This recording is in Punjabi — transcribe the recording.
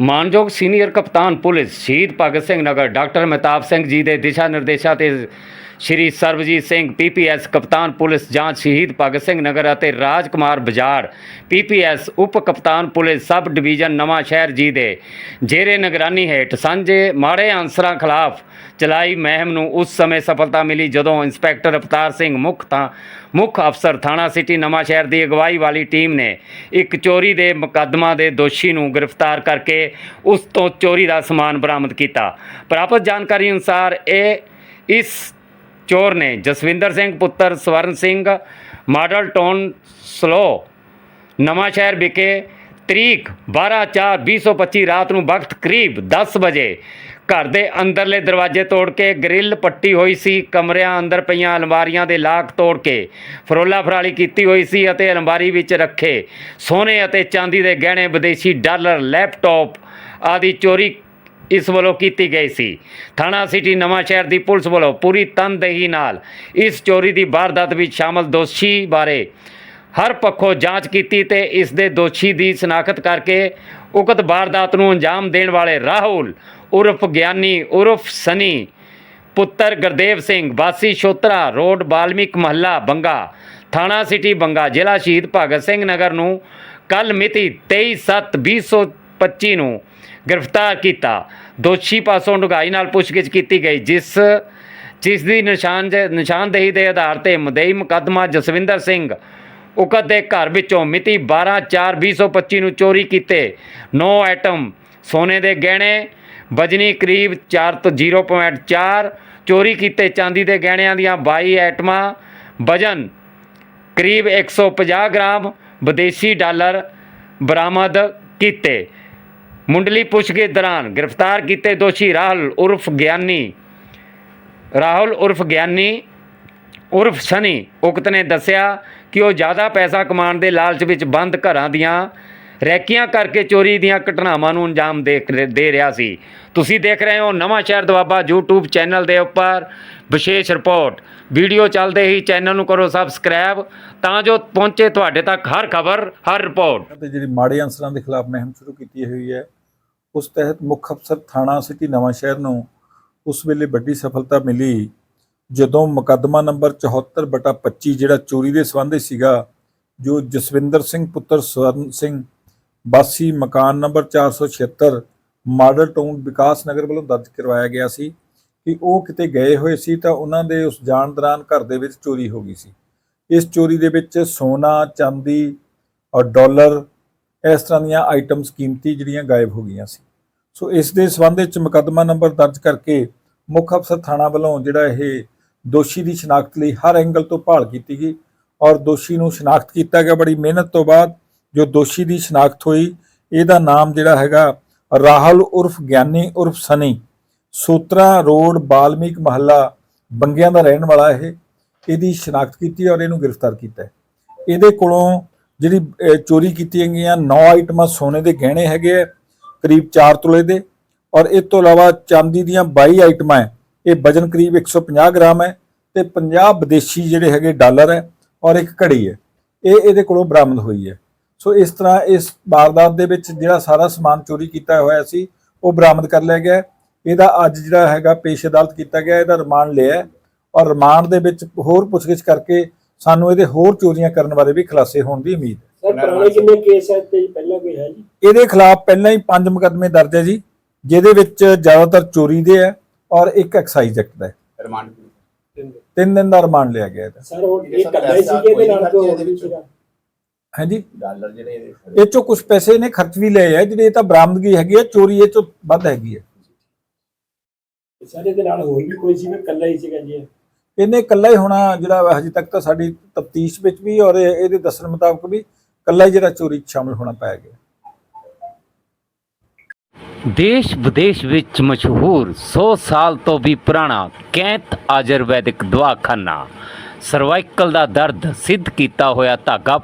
ਮਾਨਯੋਗ ਸੀਨੀਅਰ ਕਪਤਾਨ ਪੁਲਿਸ ਸ਼ਹੀਦ ਭਗਤ ਸਿੰਘ ਨਗਰ ਡਾਕਟਰ ਮਹਿਤਾਬ ਸਿੰਘ ਜੀ ਦੇ ਦਿਸ਼ਾ ਨਿਰਦੇਸ਼ਾਂ ਤੇ ਸ਼੍ਰੀ ਸਰਬਜੀਤ ਸਿੰਘ ਪੀਪੀਐਸ ਕਪਤਾਨ ਪੁਲਿਸ ਜਾਂਚ ਸ਼ਹੀਦ ਭਗਤ ਸਿੰਘ ਨਗਰ ਅਤੇ ਰਾਜ ਰਾਜਕੁਮਾਰ ਬਜਾੜ ਪੀਪੀਐਸ ਉਪ ਕਪਤਾਨ ਪੁਲਿਸ ਸਬ ਡਿਵੀਜ਼ਨ ਨਵਾਂ ਸ਼ਹਿਰ ਜੀ ਦੇ ਜੇਰੇ ਨਿਗਰਾਨੀ ਹੇਠ ਸਾਂਝੇ ਮਾੜੇ ਅਨਸਰਾਂ ਖਿਲਾਫ ਚਲਾਈ ਮਹਿਮ ਨੂੰ ਉਸ ਸਮੇਂ ਸਫਲਤਾ ਮਿਲੀ ਜਦੋਂ ਇੰਸਪੈਕਟਰ ਅਵਤਾਰ ਸਿੰਘ ਮੁੱਖ ਤਾਂ ਮੁੱਖ ਅਫਸਰ ਥਾਣਾ ਸਿਟੀ ਨਵਾਂ ਸ਼ਹਿਰ ਦੀ ਅਗਵਾਈ ਵਾਲੀ ਟੀਮ ਨੇ ਇੱਕ ਚੋਰੀ ਦੇ ਮੁਕੱਦਮਾ ਦੇ ਦੋਸ਼ੀ ਨੂੰ ਗ੍ਰਿਫਤਾਰ ਕਰਕੇ ਉਸ ਤੋਂ ਚੋਰੀ ਦਾ ਸਮਾਨ ਬਰਾਮਦ ਕੀਤਾ। ਪ੍ਰਾਪਤ ਜਾਣਕਾਰੀ ਅਨੁਸਾਰ ਇਹ ਇਸ ਚੋਰ ਨੇ। ਜਸਵਿੰਦਰ ਸਿੰਘ, ਪੁੱਤਰ Swaran Singh, model town slow, ਨਵਾਂ ਸ਼ਹਿਰ ਵਿਖੇ ਤਰੀਕ 12/4/2025 ਰਾਤ ਨੂੰ ਵਕਤ ਕਰੀਬ 10 ਵਜੇ ਘਰ ਦੇ ਅੰਦਰਲੇ ਦਰਵਾਜ਼ੇ ਤੋੜ ਕੇ ਗ੍ਰਿਲ ਪੱਟੀ ਹੋਈ ਸੀ। ਕਮਰਿਆਂ ਅੰਦਰ ਪਈਆਂ ਅਲਮਾਰੀਆਂ ਦੇ ਲਾਕ ਤੋੜ ਕੇ ਫਰੋਲਾ ਫਰਾਲੀ ਕੀਤੀ ਹੋਈ ਸੀ ਅਤੇ ਅਲਮਾਰੀ ਵਿੱਚ ਰੱਖੇ ਸੋਨੇ ਅਤੇ ਚਾਂਦੀ ਦੇ ਗਹਿਣੇ, ਵਿਦੇਸ਼ੀ ਡਾਲਰ, ਲੈਪਟਾਪ ਆਦਿ ਚੋਰੀ ਇਸ ਵੱਲੋਂ ਕੀਤੀ ਗਈ ਸੀ। ਥਾਣਾ ਸਿਟੀ ਨਵਾਂ ਸ਼ਹਿਰ ਦੀ ਪੁਲਿਸ ਵੱਲੋਂ ਪੂਰੀ ਤਨਦੇਹੀ ਨਾਲ ਇਸ ਚੋਰੀ ਦੀ ਵਾਰਦਾਤ ਵਿੱਚ ਸ਼ਾਮਲ ਦੋਸ਼ੀ ਬਾਰੇ ਹਰ ਪੱਖੋਂ ਜਾਂਚ ਕੀਤੀ ਤੇ ਇਸ ਦੇ ਦੋਸ਼ੀ ਦੀ ਸ਼ਨਾਖਤ ਕਰਕੇ ਉਕਤ ਵਾਰਦਾਤ ਨੂੰ ਅੰਜਾਮ ਦੇਣ ਵਾਲੇ ਰਾਹੁਲ ਉਰਫ ਗਿਆਨੀ ਉਰਫ ਸਨੀ, ਪੁੱਤਰ ਗੁਰਦੇਵ ਸਿੰਘ, ਵਾਸੀ ਸ਼ੋਤਰਾ ਰੋਡ ਬਾਲਮਿਕ ਮਹੱਲਾ ਬੰਗਾ, ਥਾਣਾ ਸਿਟੀ ਬੰਗਾ, ਜ਼ਿਲ੍ਹਾ ਸ਼ਹੀਦ ਭਗਤ ਸਿੰਘ ਨਗਰ ਨੂੰ ਕੱਲ ਮਿਤੀ ਪੱਚੀ ਨੂੰ ਗ੍ਰਿਫਤਾਰ ਕੀਤਾ। ਦੋਸ਼ੀ ਪਾਸੋਂ ਡੁਗਾਈ ਨਾਲ ਪੁੱਛਗਿੱਛ ਕੀਤੀ ਗਈ, ਜਿਸ ਜਿਸ ਦੀ ਨਿਸ਼ਾਨ ਨਿਸ਼ਾਨਦੇਹੀ ਦੇ ਆਧਾਰ ਤੇ ਮਦਈ ਮੁਕੱਦਮਾ ਜਸਵਿੰਦਰ ਸਿੰਘ ਉਕਤ ਦੇ ਘਰ ਵਿੱਚੋਂ ਮਿਤੀ 12/4/2025 ਨੂੰ ਚੋਰੀ ਕੀਤੇ। 9 ਆਈਟਮ ਸੋਨੇ ਦੇ ਗਹਿਣੇ, ਵਜਨੀ ਕਰੀਬ 4 ਤੋਂ 0.4 ਚੋਰੀ ਕੀਤੇ ਚਾਂਦੀ ਦੇ ਗਹਿਣਿਆਂ ਦੀਆਂ 22 ਆਈਟਮਾਂ ਵਜਨ ਕਰੀਬ 150 ਗ੍ਰਾਮ, ਵਿਦੇਸ਼ੀ ਡਾਲਰ ਬਰਾਮਦ ਕੀਤੇ। ਮੁੰਡਲੀ ਪੁੱਛਗਿੱਛ ਦੌਰਾਨ ਗ੍ਰਿਫਤਾਰ ਕੀਤੇ ਦੋਸ਼ੀ ਰਾਹੁਲ ਉਰਫ ਗਿਆਨੀ, ਰਾਹੁਲ ਉਰਫ ਗਿਆਨੀ, ਉਰਫ ਸਨੀ ਉਕਤ ਨੇ ਦੱਸਿਆ ਕਿ ਉਹ ਜ਼ਿਆਦਾ ਪੈਸਾ ਕਮਾਉਣ ਦੇ ਲਾਲਚ ਵਿੱਚ ਬੰਦ ਘਰਾਂ ਦੀਆਂ ਰੈਕੀਆਂ ਕਰਕੇ ਚੋਰੀ ਦੀਆਂ ਘਟਨਾਵਾਂ ਨੂੰ ਅੰਜਾਮ ਦੇ ਰਿਹਾ ਸੀ। ਤੁਸੀਂ ਦੇਖ ਰਹੇ ਹੋ ਨਵਾਂ ਸ਼ਹਿਰ ਦਵਾਬਾ YouTube ਚੈਨਲ ਦੇ ਉੱਪਰ ਵਿਸ਼ੇਸ਼ ਰਿਪੋਰਟ। ਵੀਡੀਓ ਚੱਲਦੇ ਹੀ ਚੈਨਲ ਨੂੰ ਕਰੋ ਸਬਸਕ੍ਰਾਈਬ ਤਾਂ ਜੋ ਪਹੁੰਚੇ ਤੁਹਾਡੇ ਤੱਕ ਹਰ ਖਬਰ, ਹਰ ਰਿਪੋਰਟ। ਤੇ ਜਿਹੜੀ ਮਾੜੇ ਅਨਸਰਾਂ ਦੇ ਖਿਲਾਫ ਮੁਹਿੰਮ ਸ਼ੁਰੂ ਕੀਤੀ ਹੋਈ ਹੈ ਉਸ ਤਹਿਤ ਮੁੱਖ ਅਫਸਰ ਥਾਣਾ ਸਿਟੀ ਨਵਾਂ ਸ਼ਹਿਰ ਨੂੰ ਉਸ ਵੇਲੇ ਵੱਡੀ ਸਫਲਤਾ ਮਿਲੀ, ਜਦੋਂ ਮੁਕੱਦਮਾ ਨੰਬਰ 74 ਬਟਾ 25 ਜਿਹੜਾ ਚੋਰੀ ਦੇ ਸੰਬੰਧ ਸੀਗਾ, ਜੋ ਜਸਵਿੰਦਰ ਸਿੰਘ ਪੁੱਤਰ ਸਵਰਨ ਸਿੰਘ, ਬਾਸੀ ਮਕਾਨ number 476 model town Vikas Nagar ਵੱਲੋਂ ਦਰਜ ਕਰਵਾਇਆ ਗਿਆ ਸੀ ਕਿ ਉਹ ਕਿਤੇ ਗਏ ਹੋਏ ਸੀ ਤਾਂ ਉਹਨਾਂ ਦੇ ਉਸ ਜਾਣ ਦੌਰਾਨ ਘਰ ਦੇ ਵਿੱਚ ਚੋਰੀ ਹੋ ਗਈ ਸੀ। ਇਸ ਚੋਰੀ ਦੇ ਵਿੱਚ ਸੋਨਾ, ਚਾਂਦੀ ਔਰ ਡਾਲਰ ਇਸ ਤਰ੍ਹਾਂ ਦੀਆਂ ਆਈਟਮਸ ਕੀਮਤੀ ਜਿਹੜੀਆਂ ਗਾਇਬ ਹੋ ਗਈਆਂ ਸੀ। ਸੋ ਇਸ ਦੇ ਸੰਬੰਧ ਵਿੱਚ ਮੁਕੱਦਮਾ ਨੰਬਰ ਦਰਜ ਕਰਕੇ ਮੁੱਖ ਅਫਸਰ ਥਾਣਾ ਵੱਲੋਂ ਜਿਹੜਾ ਇਹ ਦੋਸ਼ੀ ਦੀ ਸ਼ਨਾਖਤ ਲਈ ਹਰ ਐਂਗਲ ਤੋਂ ਭਾਲ ਕੀਤੀ ਗਈ ਔਰ ਦੋਸ਼ੀ ਨੂੰ ਸ਼ਨਾਖਤ ਕੀਤਾ ਗਿਆ। ਬੜੀ ਮਿਹਨਤ ਤੋਂ ਬਾਅਦ ਜੋ ਦੋਸ਼ੀ ਦੀ ਸ਼ਨਾਖਤ ਹੋਈ, ਇਹਦਾ ਨਾਮ ਜਿਹੜਾ ਹੈਗਾ ਰਾਹੁਲ ਉਰਫ ਗਿਆਨੀ ਉਰਫ ਸਨੀ, ਸੂਤਰਾ ਰੋਡ, ਬਾਲਮੀਕ ਮਹੱਲਾ, ਬੰਗਿਆਂ ਦਾ ਰਹਿਣ ਵਾਲਾ ਇਹ। ਇਹਦੀ ਸ਼ਨਾਖਤ ਕੀਤੀ ਔਰ ਇਹਨੂੰ ਗ੍ਰਿਫਤਾਰ ਕੀਤਾ। ਇਹਦੇ ਕੋਲੋਂ ਜਿਹੜੀ ਚੋਰੀ ਕੀਤੀਆਂ ਗਈਆਂ 9 ਆਈਟਮਾਂ ਸੋਨੇ ਦੇ ਗਹਿਣੇ ਹੈਗੇ ਆ, ਕਰੀਬ 4 ਤੋਲੇ ਦੇ ਔਰ ਇਸ ਤੋਂ ਇਲਾਵਾ ਚਾਂਦੀ ਦੀਆਂ 22 ਆਈਟਮਾਂ ਹੈ ਇਹ ਵਜਨ ਕਰੀਬ 150 ਗ੍ਰਾਮ ਹੈ ਤੇ 50 ਵਿਦੇਸ਼ੀ ਜਿਹੜੇ ਹੈਗੇ ਡਾਲਰ ਹੈ ਔਰ ਇੱਕ ਘੜੀ ਹੈ ਇਹ ਇਹਦੇ ਕੋਲੋਂ ਬਰਾਮਦ ਹੋਈ ਹੈ ਸੋ ਇਸ ਤਰ੍ਹਾਂ ਇਸ ਵਾਰਦਾਤ ਦੇ ਵਿੱਚ ਜਿਹੜਾ ਸਾਰਾ ਸਮਾਨ ਚੋਰੀ ਕੀਤਾ ਹੋਇਆ ਸੀ, ਉਹ ਬਰਾਮਦ ਕਰ ਲਿਆ ਗਿਆ। ਇਹਦਾ ਅੱਜ ਜਿਹੜਾ ਹੈਗਾ ਪੇਸ਼ ਅਦਾਲਤ ਕੀਤਾ ਗਿਆ, ਇਹਦਾ ਰਿਮਾਂਡ ਲਿਆ ਔਰ ਰਿਮਾਂਡ ਦੇ ਵਿੱਚ ਹੋਰ ਪੁੱਛਗਿੱਛ ਕਰਕੇ ਸਾਨੂੰ ਇਹਦੇ ਹੋਰ ਚੋਰੀਆਂ ਕਰਨ ਬਾਰੇ ਵੀ ਖੁਲਾਸੇ ਹੋਣ ਦੀ ਉਮੀਦ ਹੈ। ਸਰ ਪੁਰਾਣੇ ਕਿੰਨੇ ਕੇਸ ਹੈ ਤੇ ਪਹਿਲਾਂ ਕੋਈ ਹੈ ਜੀ? ਇਹਦੇ ਖਿਲਾਫ ਪਹਿਲਾਂ ਹੀ ਪੰਜ ਮੁਕੱਦਮੇ ਦਰਜ ਹੈ ਜੀ ਜਿਹਦੇ ਵਿੱਚ ਜ਼ਿਆਦਾਤਰ ਚੋਰੀ ਦੇ ਹੈ ਔਰ ਇੱਕ ਐਕਸਾਈਜ਼ ਐਕਟ ਦਾ ਹੈ। ਰਿਮਾਂਡ ਤਿੰਨ ਦਿਨ। ਦਾ ਰਿਮਾਂਡ ਲਿਆ ਗਿਆ ਇਹਦਾ। ਸਰ ਉਹ ਇਹ ਕੱਲਾ ਹੀ ਸੀ ਕਿ ਇਹਦੇ ਨਾਲ ਕੋਈ ਹੋਰ ਵੀ ਸੀਗਾ? ਹਾਂਜੀ? ਡਾਲਰ ਜਿਹੜੇ ਇਹਦੇ ਇਹ ਚੋਂ ਕੁਝ ਪੈਸੇ ਇਹਨੇ ਖਰਚ ਵੀ ਲਏ ਆ ਜਿਹੜੇ ਇਹ ਤਾਂ ਬਰਾਮਦਗੀ ਹੈਗੀ ਹੈ ਚੋਰੀ ਇਹ ਚੋਂ ਵੱਧ ਹੈਗੀ ਹੈ। ਸਰ ਇਹਦੇ ਨਾਲ ਹੋਰ ਵੀ ਕੋਈ ਸੀ ਕਿ ਕੱਲਾ ਹੀ ਸੀਗਾ ਜੀ ਇਹ? ਇਹਨੇ ਇਕੱਲਾ ਹੀ ਹੋਣਾ ਜਿਹੜਾ ਹਜੇ ਤੱਕ ਤਾਂ ਸਾਡੀ ਤਫਤੀਸ਼ ਵਿੱਚ ਵੀ ਔਰ ਇਹਦੇ ਦੱਸਣ ਮੁਤਾਬਕ ਵੀ ਇਕੱਲਾ ਹੀ ਜਿਹੜਾ ਚੋਰੀ 'ਚ ਸ਼ਾਮਲ ਹੋਣਾ ਪੈ ਗਿਆ। ਦੇਸ਼ ਵਿਦੇਸ਼ ਵਿੱਚ ਮਸ਼ਹੂਰ 100 ਸਾਲ ਤੋਂ ਵੀ ਪੁਰਾਣਾ ਕੈਂਤ ਆਯੁਰਵੈਦਿਕ ਦਵਾਖਾਨਾ ਸਰਵਾਈਕਲ ਦਾ ਦਰਦ ਸਿੱਧ ਕੀਤਾ ਹੋਇਆ ਧਾਗਾ